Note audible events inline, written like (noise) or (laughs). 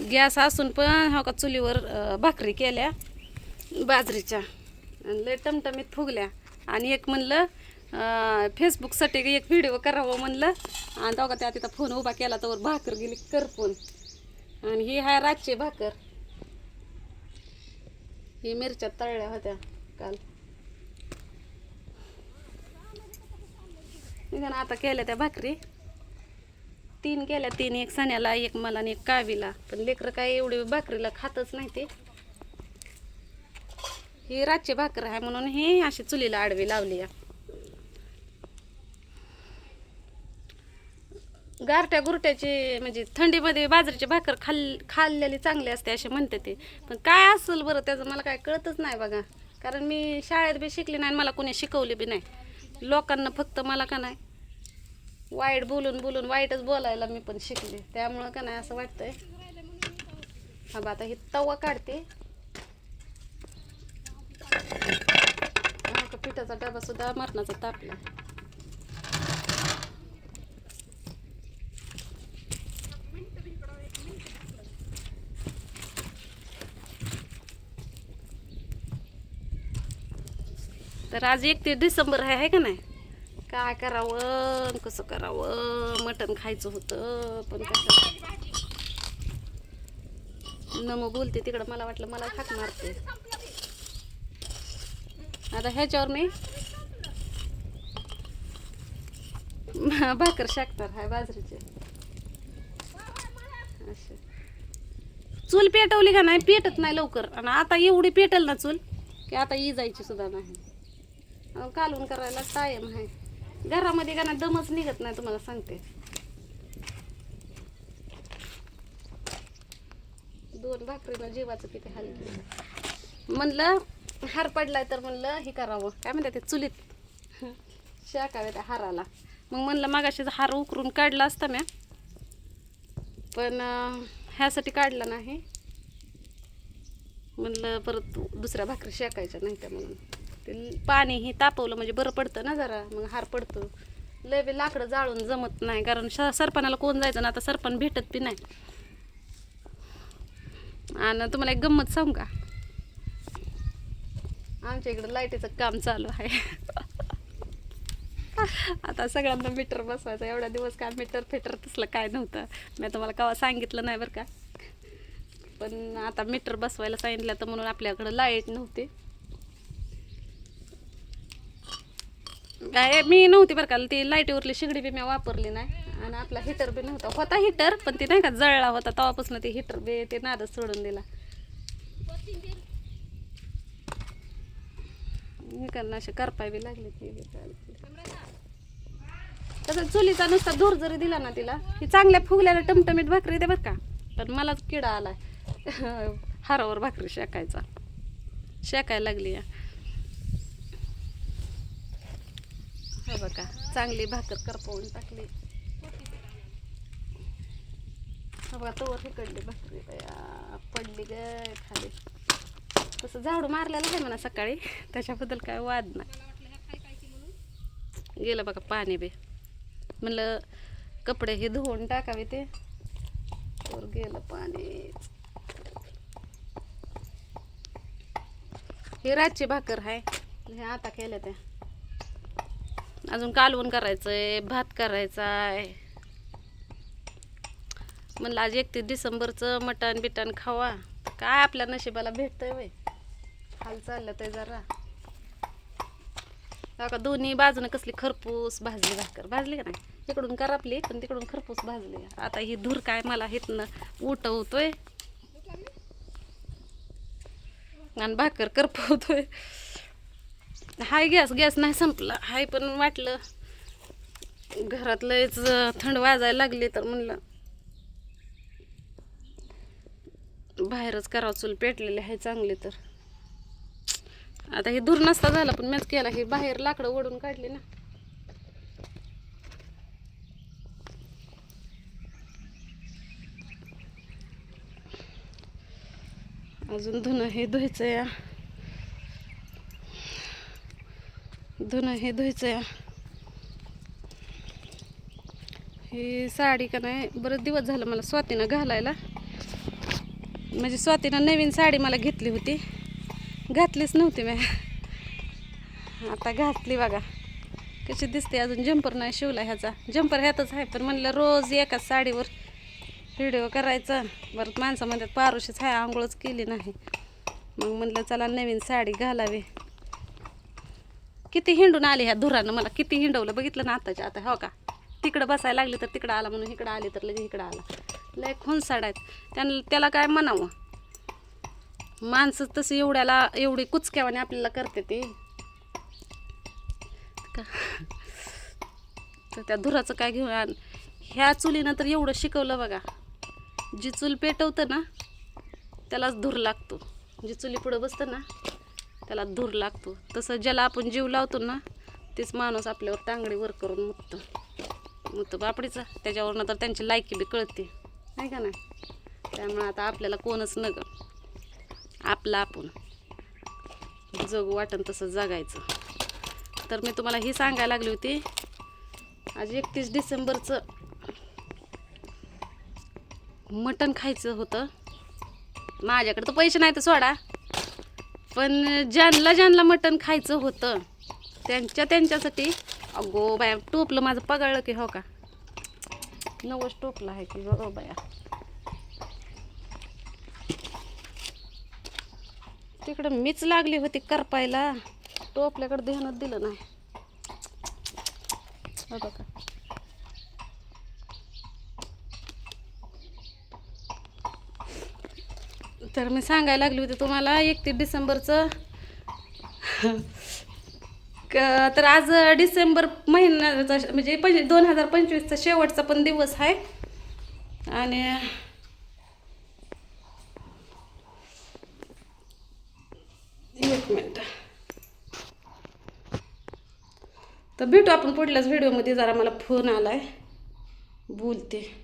Gas असून पण हो का चुलीवर भाकरी केल्या बाजरीच्या. आणि लय टमटमीत फुगल्या. आणि एक म्हणलं फेसबुकसाठी एक व्हिडिओ करावं म्हणलं. आणि तेव्हा त्या तिथं फोन उभा केला तर भाकर गेली करपून. आणि ही आहे रातची भाकर. ही मिरच्या तळल्या होत्या काल. आता केल्या त्या भाकरी. तीन केल्या तीन एक सण्याला एक मला आणि एक कावीला. पण लेकरं काय एवढी भाकरीला खातच नाही ते. ही रातची भाकर आहे म्हणून हे अशी चुलीला आडवी लावली आहे गारट्या गुरट्याची म्हणजे थंडीमध्ये बाजरीची भाकर खाल खाल्लेली चांगली असते असे म्हणते ते. पण काय असेल बरं त्याचं मला काय कळतच नाही बघा. कारण मी शाळेत बी शिकले नाही आणि मला कोणी शिकवले बी नाही. लोकांना फक्त मला का नाही? वाईट बोलून बोलून वाईटच बोलायला मी पण शिकले. त्यामुळं का नाही असं वाटतंय. हा बा आता ही तवा काढते. पिठाचा डबा सुद्धा मरणाचा तापला. तर आज एकतीस डिसेंबर आहे का नाही? काय करावं? कसं करावं? मटण खायचं होतं पण कसं? न मग बोलते तिकडं मला वाटलं मला थाकणार मारते. आता ह्याच्यावर मी भाकर शाकणार हाय बाजरीचे. असे चूल पेटवली का नाही? पेटत नाही लवकर. आणि आता एवढी पेटल ना चूल की आता ई जायची सुद्धा नाही. कालून करायला टाईम आहे. घरामध्ये का ना दमच निघत नाही तुम्हाला सांगते. दोन भाकरीनं जीवाचं किती हाल म्हणलं हार पडलाय तर म्हणलं हे करावं. काय म्हणतात ते चुलीत. शाकावे त्या हाराला. मग म्हणलं मागाशीच हार उकरून काढला असता म्या पण ह्यासाठी काढला नाही. म्हणलं परत दुसऱ्या भाकरी शेकायच्या नाही त्या म्हणून. पाणी हे तापवलं म्हणजे बरं पडतं ना जरा मग हार पडतो. लय बी लाकडं जाळून जमत नाही कारण श सरपणाला कोण जायचं ना आता सरपण भेटत बी नाही. आणि तुम्हाला एक गंमत सांगू का? आमच्या इकडं लाईटीचं काम चालू आहे. आता सगळ्यांना मीटर बसवायचं एवढा दिवस काय मीटर फिटर तसलं काय नव्हतं. मी तुम्हाला केव्हा सांगितलं नाही बरं का. पण आता मीटर बसवायला सांगितलं तर म्हणून आपल्याकडं लाइट नव्हती. काय मी नव्हती बरं का ती लाईटीवरली शेगडी बी मी वापरली नाही. आणि आपला हिटर बी नव्हता. होता हिटर पण ती नाही का जळला होता तेव्हापासून ते हिटर बी ते नादच सोडून दिला. हे असे करपाय बी लागले ती. चालते. तसं चुलीचा नुसता धूर जरी दिला ना तिला ही चांगल्या फुगल्याला टमटमीत भाकरी दे बरं का. पण मलाच किडा आलाय. (laughs) हारावर भाकरी शेकायचा. शेकायला लागली या हे बघा चांगली भाकर करपवून टाकली. हे बघा तोवर हिकडली भाकरी पडली ग खाली. तसं झाडू मारलेलं आहे म्हणा सकाळी त्याच्याबद्दल काय वाद नाही. गेलं बघा पाणी बी. म्हणलं कपडे हे धुवून टाकावे ते. तर गेलं पाणी. ही रातची भाकर आहे हे आता केलं त्या. अजून कालवण आहे भात करायचा आहे म्हणलं आज एकतीस डिसेंबरचं मटण बिटण खावा. काय आपल्या नशिबाला भेटतंय वय हाल चाललं ते जरा. का दोन्ही बाजूने कसली खरपूस भाजली भाकर. भाजली का नाही? इकडून करापली पण तिकडून खरपूस भाजली. आता ही धूर काय मला हिथनं उठवतोय. आणि भाकर करपवतोय. हाय गॅस गॅस नाही संपला. हाय पण वाटलं. घरात लयच थंड वाजायला लागली तर म्हणलं बाहेरच करावं चूल पेटलेले आहे चांगले तर. आता हे दूर नसता झाला पण मॅच केला. हे बाहेर लाकडं ओढून काढले ना. अजून धुणं हे धुवायचं या धुणं हे धुवायचं ही साडी का नाही बरं दिवस झालं मला स्वातीनं घालायला. म्हणजे स्वातीनं नवीन साडी मला घेतली होती. घातलीच नव्हती मी. आता घातली बघा. कशी दिसते अजून जंपर नाही शिवला ह्याचा. जंपर ह्यातच आहे पण म्हणलं रोज एकाच साडीवर व्हिडिओ करायचा. बरं माणसं म्हणतात पारुशीच आहे आंघोळच केली नाही. मग म्हणलं चला नवीन साडी घालावी. किती हिंडून आले ह्या धुरानं? मला किती हिंडवलं? बघितलं ना आताच्या आता हो का? तिकडं बसायला लागली तर तिकडं आला म्हणून इकडं आली तर लगेच इकडं आला. लय खुनसाड आहेत. त्यानं त्याला काय म्हणावं? माणसं तसं एवढ्याला एवढी कुचक्यावाने आपल्याला करते ती. का? तर त्या धुराचं काय घेऊन ह्या चुलीनं तर एवढं शिकवलं बघा. जी चूल पेटवतं ना त्यालाच धूर लागतो. जी चुली पुढं बसतं ना त्याला धूर लागतो. तसं ज्याला आपण जीव लावतो ना तेच माणूस आपल्यावर टांगडी वर करून मुततं. मुतं बापडीचा. त्याच्यावरनं तर त्यांची लायकी बी कळते. नाही का नाही? त्यामुळे आता आपल्याला कोणच न आपलं आपण. जग वाटन तसं जगायचं. तर मी तुम्हाला ही सांगायला लागली होती आज एकतीस डिसेंबरचं मटण खायचं होतं. माझ्याकडे तर पैसे नाही तर सोडा. पण ज्यांना ज्यांना मटण खायचं होतं त्यांच्या त्यांच्यासाठी अगो बाया टोपलं माझं पगाळलं की हो का? नवस टोपलं आहे की हो बाया? तिकडं मीच लागली होती करपायला टोपल्याकडे ध्यानच दिलं नाही. हो बघा. तर मी सांगायला लागली होती तुम्हाला एकतीस डिसेंबरचं. क- तर आज डिसेंबर महिन्याचा म्हणजे पंच दोन हजार पंचवीसचा शेवटचा पण दिवस आहे. आणि एक मिनट. तर भेटू आपण पुढल्याच व्हिडिओमध्ये जरा मला फोन आला आहे बोलते.